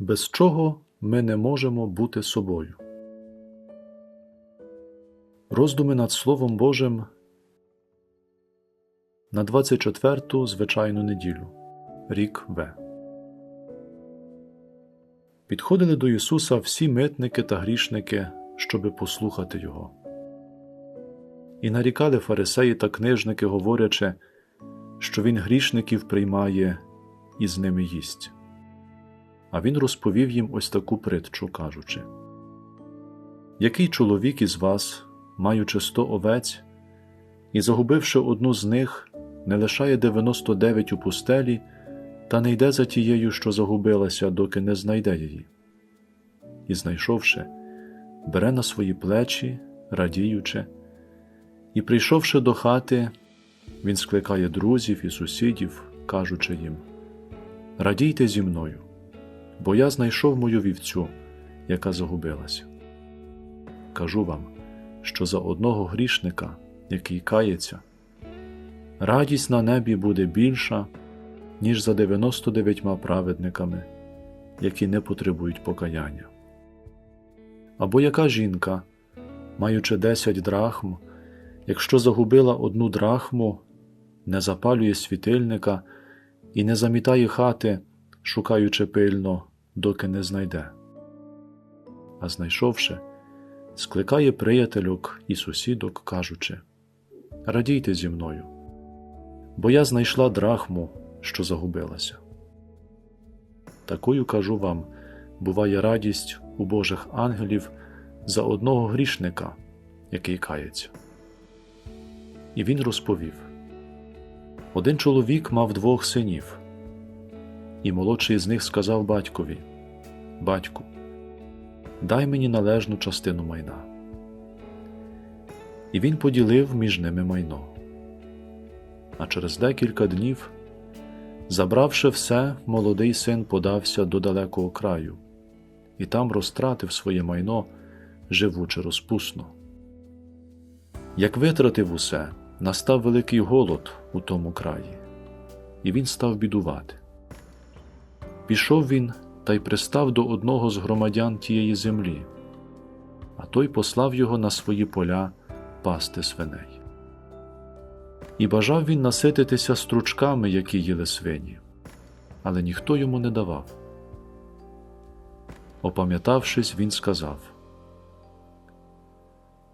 без чого ми не можемо бути собою. Роздуми над Словом Божим на 24-ту звичайну неділю, рік В. Підходили до Ісуса всі митники та грішники, щоби послухати Його. І нарікали фарисеї та книжники, говорячи, що Він грішників приймає і з ними їсть. А він розповів їм ось таку притчу, кажучи: Який чоловік із вас, маючи сто овець, і загубивши одну з них, не лишає дев'яносто дев'ять у пустелі та не йде за тією, що загубилася, доки не знайде її. І, знайшовши, бере на свої плечі, радіючи, і, прийшовши до хати, він скликає друзів і сусідів, кажучи їм: Радійте зі мною, бо я знайшов мою вівцю, яка загубилася. Кажу вам, що за одного грішника, який кається, радість на небі буде більша, ніж за 99 праведниками, які не потребують покаяння. Або яка жінка, маючи 10 драхм, якщо загубила одну драхму, не запалює світильника і не замітає хати, шукаючи пильно, доки не знайде. А знайшовши, скликає приятельок і сусідок, кажучи Радійте зі мною, бо я знайшла драхму, що загубилася. Такою кажу вам, буває радість у Божих ангелів за одного грішника, який кається. І він розповів один чоловік мав двох синів, і молодший з них сказав батькові Батьку, дай мені належну частину майна. І він поділив між ними майно. А через декілька днів, забравши все, молодий син подався до далекого краю і там розтратив своє майно, живучи розпусно. Як витратив усе, настав великий голод у тому краї, і він став бідувати. Пішов він та й пристав до одного з громадян тієї землі, а той послав його на свої поля пасти свиней. І бажав він насититися стручками, які їли свині, але ніхто йому не давав. Опам'ятавшись, він сказав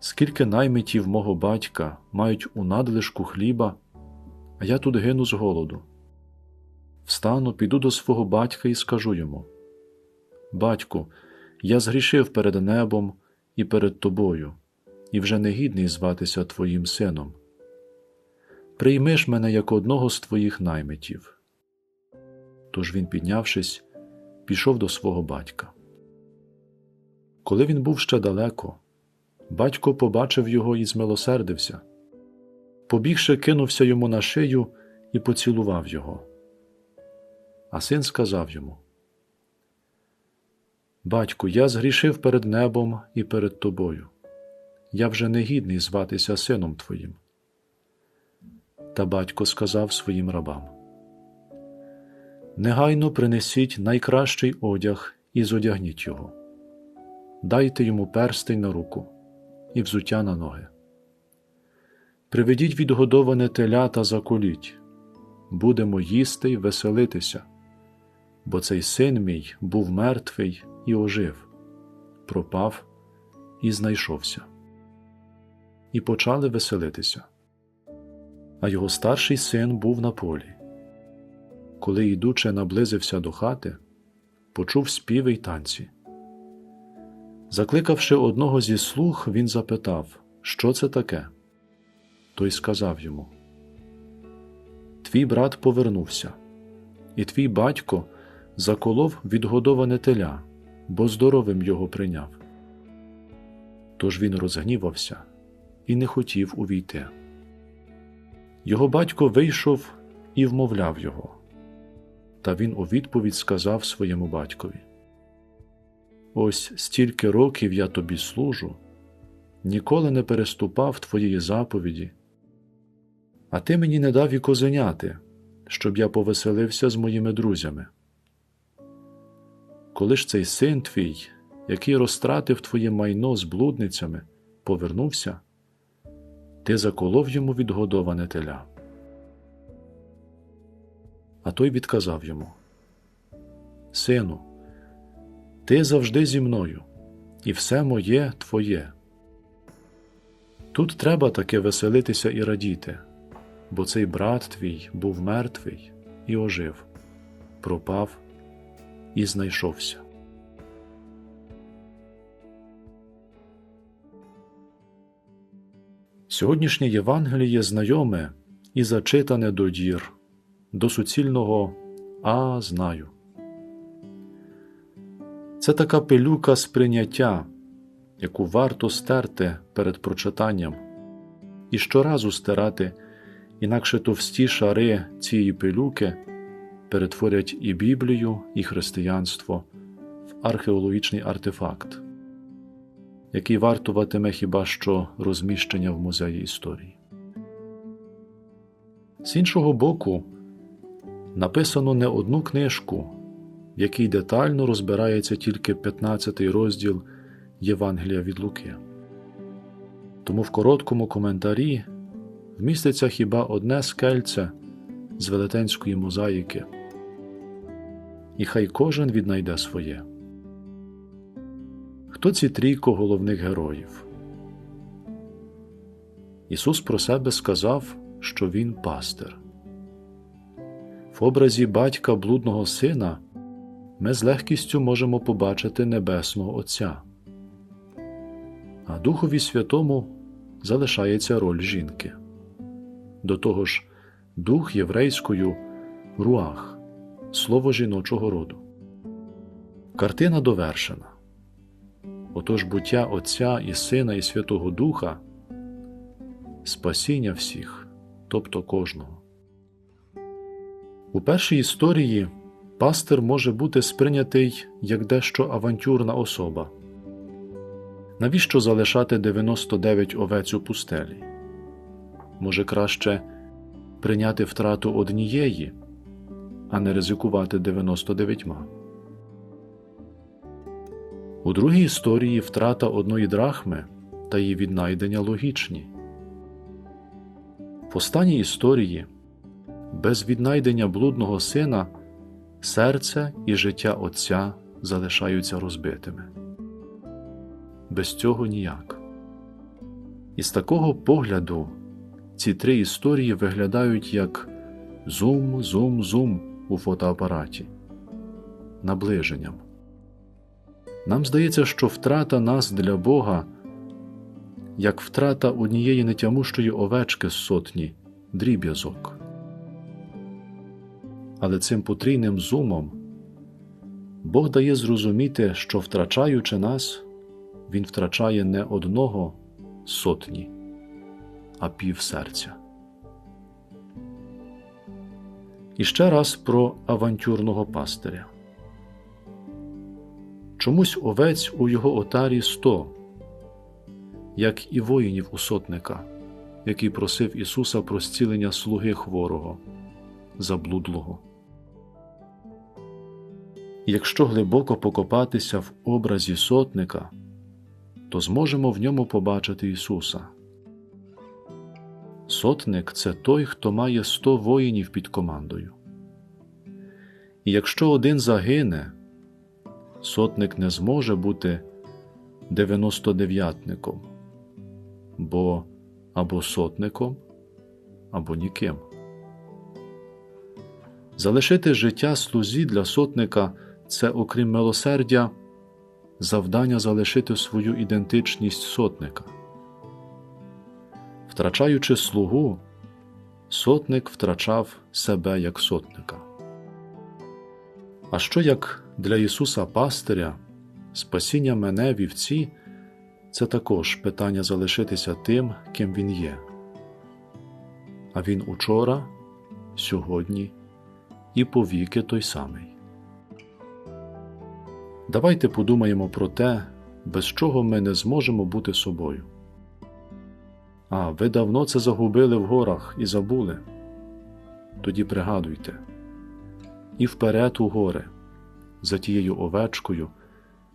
Скільки наймитів мого батька мають у надлишку хліба, а я тут гину з голоду. Встану, піду до свого батька і скажу йому Батьку, я згрішив перед небом і перед тобою, і вже не гідний зватися твоїм сином. Прийми ж мене як одного з твоїх наймитів. Тож він, піднявшись, пішов до свого батька. Коли він був ще далеко, батько побачив його і змилосердився. Побігши, кинувся йому на шию і поцілував його. А син сказав йому: Батьку, я згрішив перед небом і перед тобою. Я вже не гідний зватися сином твоїм. Та батько сказав своїм рабам: Негайно принесіть найкращий одяг і зодягніть його, дайте йому перстень на руку і взуття на ноги. Приведіть відгодоване теля та заколіть, будемо їсти й веселитися, бо цей син мій був мертвий і ожив, пропав і знайшовся. І почали веселитися. А його старший син був на полі. Коли, йдучи, наблизився до хати, почув співи й танці. Закликавши одного зі слуг, він запитав, що це таке. Той сказав йому: Твій брат повернувся, і твій батько заколов відгодоване теля, бо здоровим його прийняв. Тож він розгнівався і не хотів увійти. Його батько вийшов і вмовляв його, та він у відповідь сказав своєму батькові: Ось стільки років я тобі служу, ніколи не переступав твоєї заповіді, а ти мені не дав і козеняти, щоб я повеселився з моїми друзями. Коли ж цей син твій, який розтратив твоє майно з блудницями, повернувся, ти заколов йому відгодоване теля. А той відказав йому: Сину, ти завжди зі мною, і все моє твоє. Тут треба таки веселитися і радіти, бо цей брат твій був мертвий і ожив, пропав і знайшовся. Сьогоднішнє Євангеліє знайоме і зачитане до дір, до суцільного А знаю. Це така пилюка сприйняття, яку варто стерти перед прочитанням, і щоразу стирати, інакше товсті шари цієї пилюки перетворять і Біблію, і християнство в археологічний артефакт, який вартуватиме хіба що розміщення в музеї історії. З іншого боку, написано не одну книжку, в якій детально розбирається тільки 15 розділ Євангелія від Луки. Тому в короткому коментарі вміститься хіба одне скельце з велетенської мозаїки, і хай кожен віднайде своє. Хто ці трійко головних героїв? Ісус про себе сказав, що Він пастир. В образі батька блудного сина ми з легкістю можемо побачити Небесного Отця, а Духові Святому залишається роль жінки. До того ж, дух єврейською руах, слово жіночого роду. Картина довершена. Отож буття Отця і Сина і Святого Духа спасіння всіх, тобто кожного. У першій історії пастир може бути сприйнятий як дещо авантюрна особа. Навіщо залишати 99 овець у пустелі? Може, краще прийняти втрату однієї, а не ризикувати 99. У другій історії втрата одної драхми та її віднайдення логічні. В останній історії без віднайдення блудного сина серце і життя Отця залишаються розбитими. Без цього ніяк. І з такого погляду ці три історії виглядають як зум, зум, зум у фотоапараті, наближенням. Нам здається, що втрата нас для Бога, як втрата однієї нетямущої овечки з сотні, дріб'язок. Але цим потрійним зумом Бог дає зрозуміти, що втрачаючи нас, Він втрачає не одного сотні, а пів серця. І ще раз про авантюрного пастиря. Чомусь овець у його отарі сто, як і воїнів у сотника, який просив Ісуса про зцілення слуги хворого, заблудлого. Якщо глибоко покопатися в образі сотника, то зможемо в ньому побачити Ісуса. Сотник це той, хто має сто воїнів під командою. І якщо один загине, сотник не зможе бути дев'яностодев'ятником, бо або сотником, або ніким. Залишити життя слузі для сотника це, окрім милосердя, завдання залишити свою ідентичність сотника. Втрачаючи слугу, сотник втрачав себе як сотника. А що як для Ісуса Пастиря спасіння мене вівці це також питання залишитися тим, ким Він є. А Він учора, сьогодні і повіки той самий. Давайте подумаємо про те, без чого ми не зможемо бути собою. А ви давно це загубили в горах і забули. Тоді пригадуйте і вперед у гори, за тією овечкою,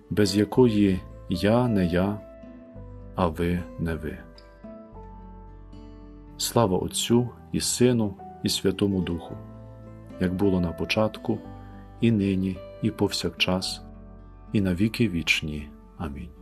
без якої я не я, а ви не ви. Слава Отцю і Сину, і Святому Духу, як було на початку, і нині, і повсякчас, і на віки вічні. Амінь.